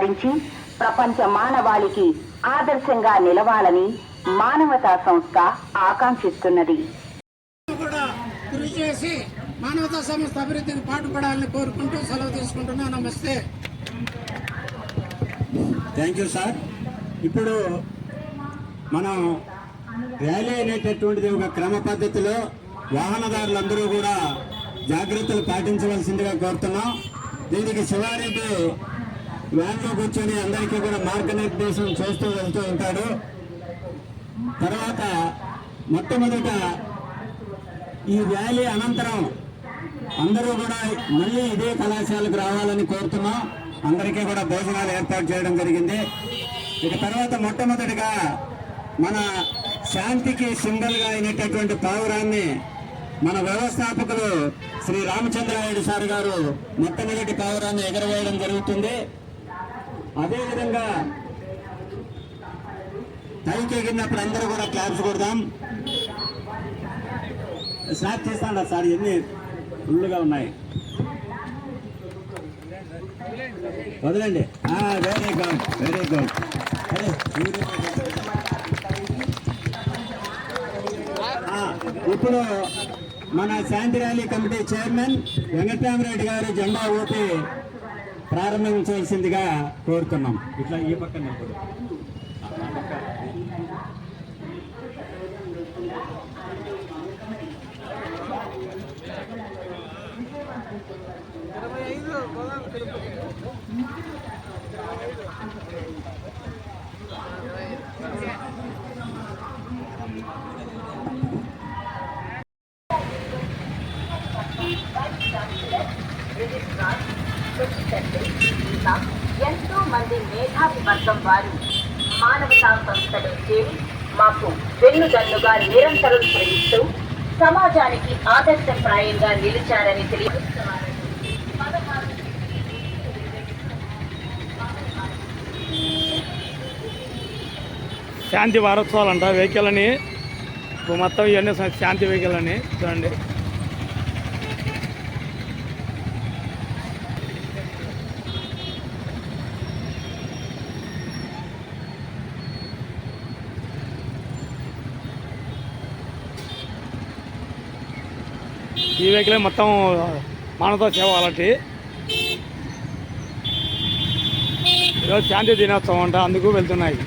ధరించి ప్రపంచ మానవాళికి ఆదర్శంగా నిలవాలని మానవతా సంస్థ ఆకాంక్షిస్తున్నది. కూడా కృషి చేసి మానవతా సంస్థ అభివృద్ధికి పాటుపడాలని కోరుకుంటూ సెలవు తీసుకుంటున్నా. నమస్తే. థ్యాంక్ యూ సార్ ఇప్పుడు మనం ర్యాలీ అనేటటువంటిది ఒక క్రమ పద్ధతిలో వాహనదారులందరూ కూడా జాగ్రత్తలు పాటించవలసిందిగా కోరుతున్నాం. దీనికి శివారెడ్డి వ్యాన్లో కూర్చొని అందరికీ కూడా మార్గనిర్దేశం చేస్తూ వెళ్తూ ఉంటాడు. తర్వాత మొట్టమొదట ఈ ర్యాలీ అనంతరం అందరూ కూడా మళ్ళీ ఇదే కళాశాలకు రావాలని కోరుతున్నాం. అందరికీ కూడా భోజనాలు ఏర్పాటు చేయడం జరిగింది. ఇక తర్వాత మొట్టమొదటిగా మన శాంతికి సింగల్గా అయినటువంటి పావురాన్ని మన వ్యవస్థాపకులు శ్రీ రామచంద్రాయుడు సార్ గారు మొట్టమొదటి పావురాన్ని ఎగరవేయడం జరుగుతుంది. అదేవిధంగా పైకి ఎగిరినప్పుడు అందరూ కూడా క్లాప్స్ కొడదాం. స్టార్ట్ చేస్తాడా సార్ ఎన్ని ఫుల్గా ఉన్నాయి. వదలండి. Very good very good. ఇప్పుడు మన శాంతి ర్యాలీ కమిటీ చైర్మన్ వెంకటరామరెడ్డి గారు జెండా ఊపి ప్రారంభించవలసిందిగా కోరుతున్నాం ఇట్లా ఈ పక్కన. ఆ పక్క. ఇంకా ఎంతో మంది మేధావి వర్గం వారు మానవతా సంస్థలో చేరి మాకు వెన్నుదన్నుగా నిరంతరం శ్రమిస్తూ సమాజానికి ఆదర్శప్రాయంగా నిలిచారని తెలియజేస్తున్నారు శాంతి వారోత్సవాలు అంట వెహికల్ అని మొత్తం ఇవన్నీ శాంతి వెహికల్ అని చూడండి ఈ వెహికల్ మొత్తం మానవతా సేవ అలాంటి. ఈరోజు శాంతి దినోత్సవం అంట అందుకు వెళ్తున్నాయి.